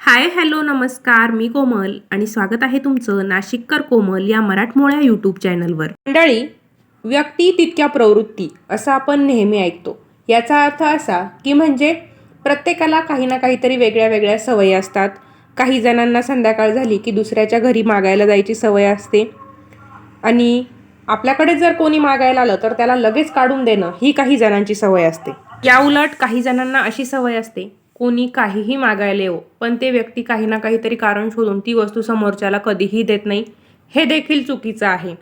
Hi hello नमस्कार मी कोमल आणि स्वागत आहे तुमचं नाशिककर कोमल या मराठमोळ्या यूट्यूब चॅनलवर. मंडळी व्यक्ती तितक्या प्रवृत्ती असं आपण नेहमी ऐकतो. याचा अर्थ असा की म्हणजे प्रत्येकाला काही ना काहीतरी वेगळ्या वेगळ्या सवयी असतात. काही जणांना संध्याकाळ झाली की दुसऱ्याच्या घरी मागायला जायची सवय असते. आणि आपल्याकडे जर कोणी मागायला आलं तर त्याला लगेच काढून देणं ही काही जणांची सवय असते. या उलट काही जणांना अशी सवय असते कोणी काहीही मागायला येऊ पण ते व्यक्ती काही ना काहीतरी कारण शोधून ती वस्तू समोरच्याला कधीही देत नाही हे देखील चुकीचं आहे.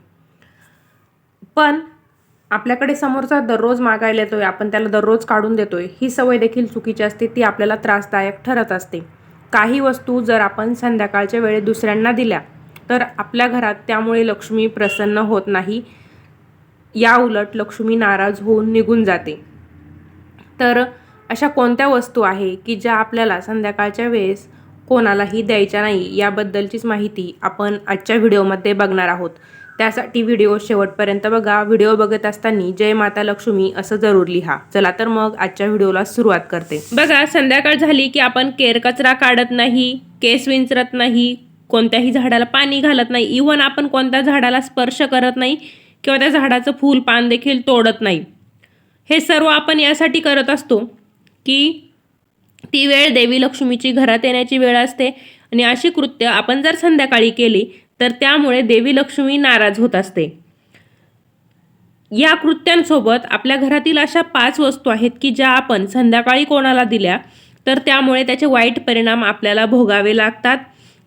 पण आपल्याकडे समोरचा दररोज मागायला येतोय आपण त्याला दररोज काढून देतोय ही सवय देखील चुकीची असते ती आपल्याला त्रासदायक ठरत असते. काही वस्तू जर आपण संध्याकाळच्या वेळेत दुसऱ्यांना दिल्या तर आपल्या घरात त्यामुळे लक्ष्मी प्रसन्न होत नाही या उलट लक्ष्मी नाराज होऊन निघून जाते. तर अशा कोणत्या वस्तू आहे की ज्या आपल्याला संध्याकाळच्या वेळेस कोणालाही द्यायच्या नाही याबद्दलचीच माहिती आपण आजच्या व्हिडिओमध्ये बघणार आहोत. त्यासाठी व्हिडिओ शेवटपर्यंत बघा. व्हिडिओ बघत असताना जय माता लक्ष्मी असं जरूर लिहा. चला तर मग आजच्या व्हिडिओला सुरुवात करते. बघा संध्याकाळ झाली की आपण केर कचरा काढत नाही केस विंचरत नाही कोणत्याही झाडाला पाणी घालत नाही. इवन आपण कोणत्या झाडाला स्पर्श करत नाही किंवा त्या झाडाचं फूल पान देखील तोडत नाही. हे सर्व आपण यासाठी करत असतो. की ती वेळ देवी लक्ष्मीची घरात येण्याची वेळ असते. आणि अशी कृत्य आपण जर संध्याकाळी केली तर त्यामुळे देवी लक्ष्मी नाराज होत असते. या कृत्यांसोबत आपल्या घरातील अशा पाच वस्तू आहेत की ज्या आपण संध्याकाळी कोणाला दिल्या तर त्यामुळे त्याचे वाईट परिणाम आपल्याला भोगावे लागतात.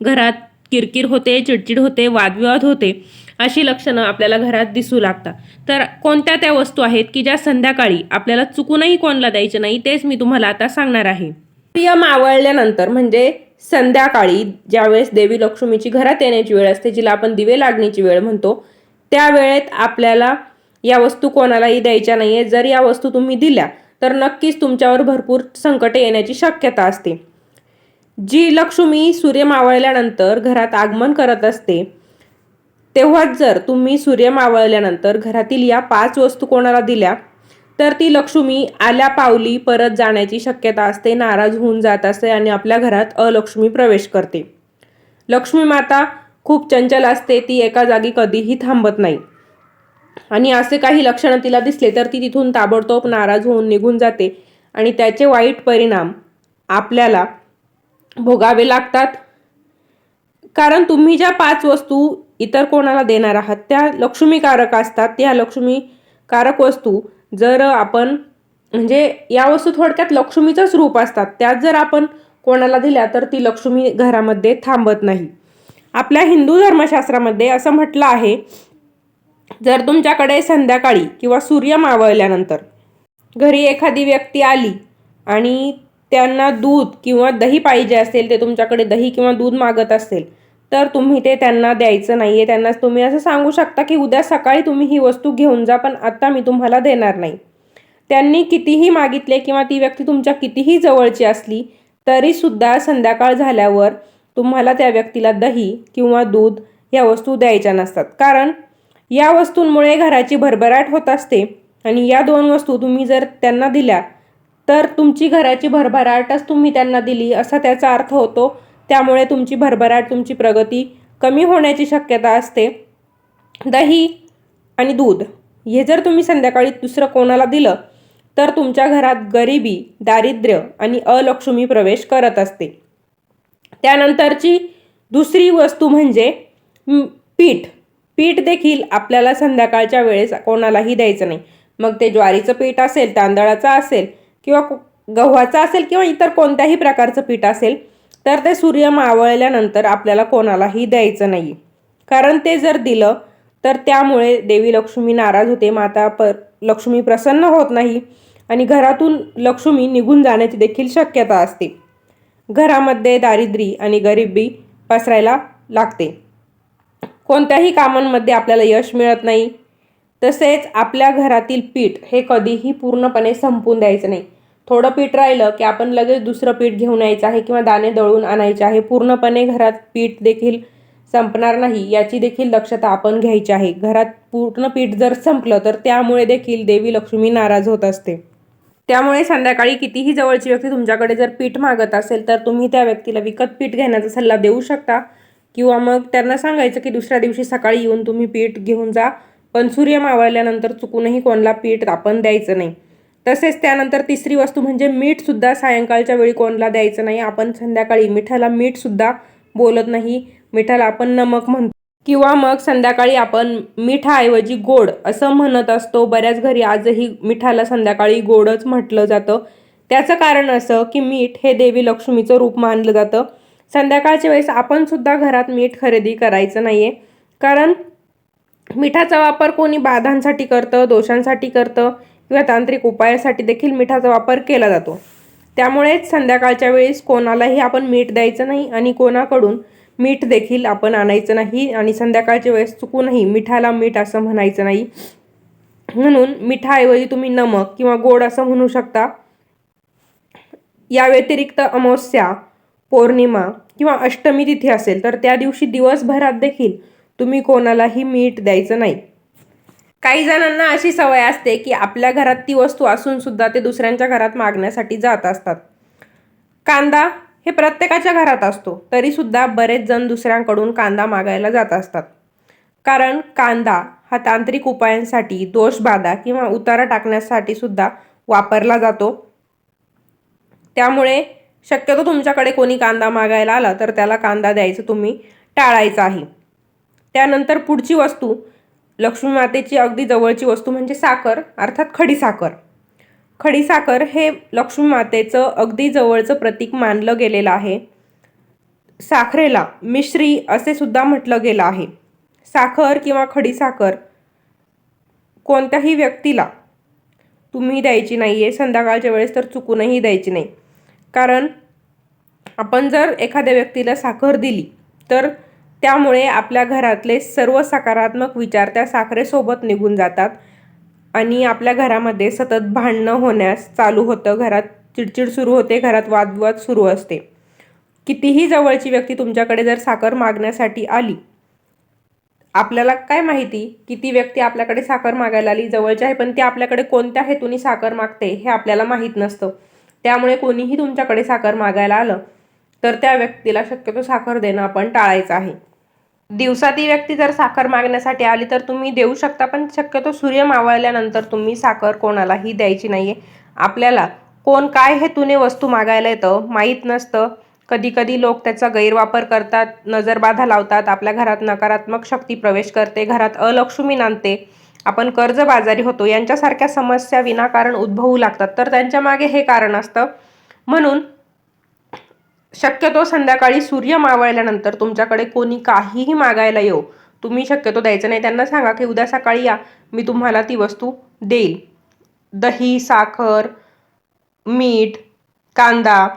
घरात किरकिर होते चिडचिड होते वादविवाद होते. अशी लक्षणं आपल्याला घरात दिसू लागतात. तर कोणत्या त्या वस्तू आहेत की ज्या संध्याकाळी आपल्याला चुकूनही कोणाला द्यायचे नाही तेच मी तुम्हाला आता सांगणार आहे. प्रिय मावळल्यानंतर म्हणजे संध्याकाळी ज्यावेळेस देवी लक्ष्मीची घरात येण्याची वेळ असते जिला आपण दिवे लागण्याची वेळ म्हणतो त्या वेळेत आपल्याला या वस्तू कोणालाही द्यायच्या नाही आहे जर या वस्तू तुम्ही दिल्या तर नक्कीच तुमच्यावर भरपूर संकटे येण्याची शक्यता असते. जी लक्ष्मी सूर्य मावळल्यानंतर घरात आगमन करत असते तेव्हाच जर तुम्ही सूर्य मावळल्यानंतर घरातील या पाच वस्तू कोणाला दिल्या तर ती लक्ष्मी आल्या पावली परत जाण्याची शक्यता असते नाराज होऊन जात असते आणि आपल्या घरात अलक्ष्मी प्रवेश करते. लक्ष्मी माता खूप चंचल असते ती एका जागी कधीही थांबत नाही. आणि असे काही लक्षणं तिला दिसले तर ती तिथून ताबडतोब नाराज होऊन निघून जाते आणि त्याचे वाईट परिणाम आपल्याला भोगावे लागतात. कारण तुम्ही ज्या पाच वस्तू इतर कोणाला देणार आहात त्या लक्ष्मीकारक असतात त्या लक्ष्मीकारक वस्तू जर आपण म्हणजे या वस्तू थोडक्यात लक्ष्मीचंच रूप असतात त्यात जर आपण कोणाला दिल्या तर ती लक्ष्मी घरामध्ये थांबत नाही. आपल्या हिंदू धर्मशास्त्रामध्ये असं म्हटलं आहे जर तुमच्याकडे संध्याकाळी किंवा सूर्य मावळल्यानंतर घरी एखादी व्यक्ती आली आणि त्यांना दूध किंवा दही पाहिजे असेल ते तुमच्याकडे दही किंवा दूध मागत असेल तर तुम्ही ते त्यांना द्यायचं नाही आहे त्यांना तुम्ही असं सांगू शकता की उद्या सकाळी तुम्ही ही वस्तू घेऊन जा पण आत्ता मी तुम्हाला देणार नाही. त्यांनी कितीही मागितले किंवा ती व्यक्ती तुमच्या कितीही जवळची असली तरीसुद्धा संध्याकाळ झाल्यावर तुम्हाला त्या व्यक्तीला दही किंवा दूध या वस्तू द्यायच्या नसतात. कारण या वस्तूंमुळे घराची भरभराट होत असते आणि या दोन वस्तू तुम्ही जर त्यांना दिल्या तर तुमची घराची भरभराटच तुम्ही त्यांना दिली असा त्याचा अर्थ होतो. त्यामुळे तुमची भरभराट तुमची प्रगती कमी होण्याची शक्यता असते. दही आणि दूध हे जर तुम्ही संध्याकाळी दुसरं कोणाला दिलं तर तुमच्या घरात गरिबी दारिद्र्य आणि अलक्ष्मी प्रवेश करत असते. त्यानंतरची दुसरी वस्तू म्हणजे पीठ. पीठ देखील आपल्याला संध्याकाळच्या वेळेस कोणालाही द्यायचं नाही. मग ते ज्वारीचं पीठ असेल तांदळाचं असेल किंवा गव्हाचं असेल किंवा इतर कोणत्याही प्रकारचं पीठ असेल तर ते सूर्य मावळल्यानंतर आपल्याला कोणालाही द्यायचं नाही. कारण ते जर दिलं तर त्यामुळे देवी लक्ष्मी नाराज होते माता प लक्ष्मी प्रसन्न होत नाही आणि घरातून लक्ष्मी निघून जाण्याची देखील शक्यता असते. घरामध्ये दारिद्री आणि गरिबी पसरायला लागते. कोणत्याही कामांमध्ये आपल्याला यश मिळत नाही. तसेच आपल्या घरातील पीठ हे कधीही पूर्णपणे संपून द्यायचं नाही. थोडं पीठ राहिलं की आपण लगेच दुसरं पीठ घेऊन यायचं आहे किंवा दाणे दळून आणायचे आहे. पूर्णपणे घरात पीठ देखील संपणार नाही याची देखील दक्षता आपण घ्यायची आहे. घरात पूर्ण पीठ जर संपलं तर त्यामुळे देखील देवी लक्ष्मी नाराज होत असते. त्यामुळे संध्याकाळी कितीही जवळची व्यक्ती तुमच्याकडे जर पीठ मागत असेल तर तुम्ही त्या व्यक्तीला विकत पीठ घेण्याचा सल्ला देऊ शकता. किंवा मग त्यांना सांगायचं की दुसऱ्या दिवशी सकाळी येऊन तुम्ही पीठ घेऊन जा पण सूर्य मावळल्यानंतर चुकूनही कोणाला पीठ आपण द्यायचं नाही. तसेच त्यानंतर तिसरी वस्तू म्हणजे मीठसुद्धा सायंकाळच्या वेळी कोणाला द्यायचं नाही. आपण संध्याकाळी मिठाला मीठसुद्धा बोलत नाही. मिठाला आपण नमक म्हणतो. किंवा मग संध्याकाळी आपण मिठाऐवजी गोड असं म्हणत असतो. बऱ्याच घरी आजही मिठाला संध्याकाळी गोडच म्हटलं जातं. त्याचं कारण असं की मीठ हे देवी लक्ष्मीचं रूप मानलं जातं. संध्याकाळच्या वेळेस आपणसुद्धा घरात मीठ खरेदी करायचं नाही आहे कारण मिठाचा वापर कोणी बाधांसाठी करतं दोषांसाठी करतं. किंवा तांत्रिक उपायासाठी देखील मिठाचा वापर केला जातो. त्यामुळेच संध्याकाळच्या वेळेस कोणालाही आपण मीठ द्यायचं नाही आणि कोणाकडून मीठ देखील आपण आणायचं नाही आणि संध्याकाळच्या वेळेस चुकूनही मिठाला मीठ असं म्हणायचं नाही. म्हणून मिठाऐवजी तुम्ही नमक किंवा गोड असं म्हणू शकता. या व्यतिरिक्त अमावस्या पौर्णिमा किंवा अष्टमी तिथी असेल तर त्या दिवशी दिवसभरात देखील तुम्ही कोणालाही मीठ द्यायचं नाही. काही जणांना अशी सवय असते की आपल्या घरात ती वस्तू असून सुद्धा ते दुसऱ्यांच्या घरात मागण्यासाठी जात असतात. कांदा हे प्रत्येकाच्या घरात असतो तरीसुद्धा बरेच जण दुसऱ्यांकडून कांदा मागायला जात असतात. कारण कांदा हा तांत्रिक उपायांसाठी दोषबाधा किंवा उतारा टाकण्यासाठी सुद्धा वापरला जातो. त्यामुळे शक्यतो तुमच्याकडे कोणी कांदा मागायला आला तर त्याला कांदा द्यायचं तुम्ही टाळायचं आहे. त्यानंतर पुढची वस्तू लक्ष्मी मातेची अगदी जवळची वस्तू म्हणजे साखर अर्थात खडीसाखर खडीसाखर हे लक्ष्मी मातेचं अगदी जवळचं प्रतीक मानलं गेलेलं आहे. साखरेला मिश्री असे सुद्धा म्हटलं गेलं आहे. साखर किंवा खडी साखर कोणत्याही व्यक्तीला तुम्ही द्यायची नाही आहे संध्याकाळच्या वेळेस तर चुकूनही द्यायची नाही. कारण आपण जर एखाद्या व्यक्तीला साखर दिली तर त्यामुळे आपल्या घरातले सर्व सकारात्मक विचार त्या साखरेसोबत निघून जातात. आणि आपल्या घरामध्ये सतत भांडणं होण्यास चालू होतं. घरात चिडचिड सुरू होते. घरात वादविवाद सुरू असते. कितीही जवळची व्यक्ती तुमच्याकडे जर साखर मागण्यासाठी आली आपल्याला काय माहिती की ती व्यक्ती आपल्याकडे साखर मागायला आली जवळची आहे पण ती आपल्याकडे कोणत्या हेतूने साखर मागते हे आपल्याला माहीत नसतं. त्यामुळे कोणीही तुमच्याकडे साखर मागायला आलं तर त्या व्यक्तीला शक्यतो साखर देणं आपण टाळायचं आहे. दिवसा ती व्यक्ती जर साखर मागण्यासाठी आली तर तुम्ही देऊ शकता पण शक्यतो सूर्य मावळल्यानंतर तुम्ही साखर कोणालाही द्यायची नाही आहे आपल्याला कोण काय हेतूने वस्तू मागायला येतं माहीत नसतं. कधी कधी लोक त्याचा गैरवापर करतात नजरबाधा लावतात आपल्या घरात नकारात्मक शक्ती प्रवेश करते घरात अलक्ष्मी नांदते. आपण कर्जबाजारी होतो यांच्यासारख्या समस्या विनाकारण उद्भवू लागतात. तर त्यांच्या मागे हे कारण असतं. म्हणून शक्यतो संध्याकाळी सूर्य मावळल्यानंतर तुमच्याकडे कोणी काहीही मागायला येऊ तुम्ही शक्यतो द्यायचं नाही. त्यांना सांगा की उद्या सकाळी या मी तुम्हाला ती वस्तू देईल. दही साखर मीठ कांदा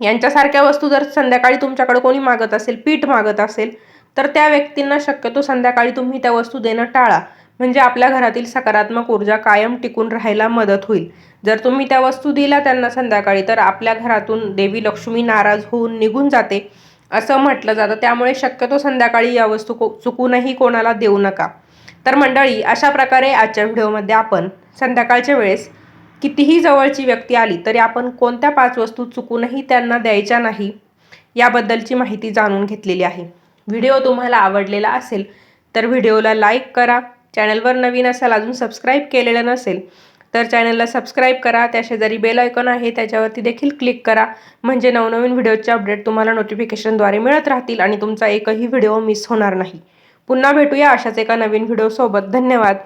यांच्यासारख्या वस्तू जर संध्याकाळी तुमच्याकडे कोणी मागत असेल पीठ मागत असेल तर त्या व्यक्तींना शक्यतो संध्याकाळी तुम्ही त्या वस्तू देणं टाळा. म्हणजे आपल्या घरातील सकारात्मक ऊर्जा कायम टिकून राहायला मदत होईल. जर तुम्ही त्या वस्तू दिल्या त्यांना संध्याकाळी तर आपल्या घरातून देवी लक्ष्मी नाराज होऊन निघून जाते असं म्हटलं जातं. त्यामुळे शक्यतो संध्याकाळी या वस्तू को चुकूनही कोणाला देऊ नका. तर मंडळी अशा प्रकारे आजच्या व्हिडिओमध्ये आपण संध्याकाळच्या वेळेस कितीही जवळची व्यक्ती आली तरी आपण कोणत्या पाच वस्तू चुकूनही त्यांना द्यायच्या नाही याबद्दलची माहिती जाणून घेतलेली आहे. व्हिडिओ तुम्हाला आवडलेला असेल तर व्हिडिओला लाईक करा चॅनलवर नवीन असाल अजून सबस्क्राईब केलेलं नसेल तर चॅनलला सबस्क्राईब करा. त्या शेजारी बेल आयकॉन आहे त्याच्यावरती देखील क्लिक करा. म्हणजे नवनवीन व्हिडिओचे अपडेट तुम्हाला नोटिफिकेशनद्वारे मिळत राहतील आणि तुमचा एकही व्हिडिओ मिस होणार नाही. पुन्हा भेटूया अशाच एका नवीन व्हिडिओसोबत धन्यवाद.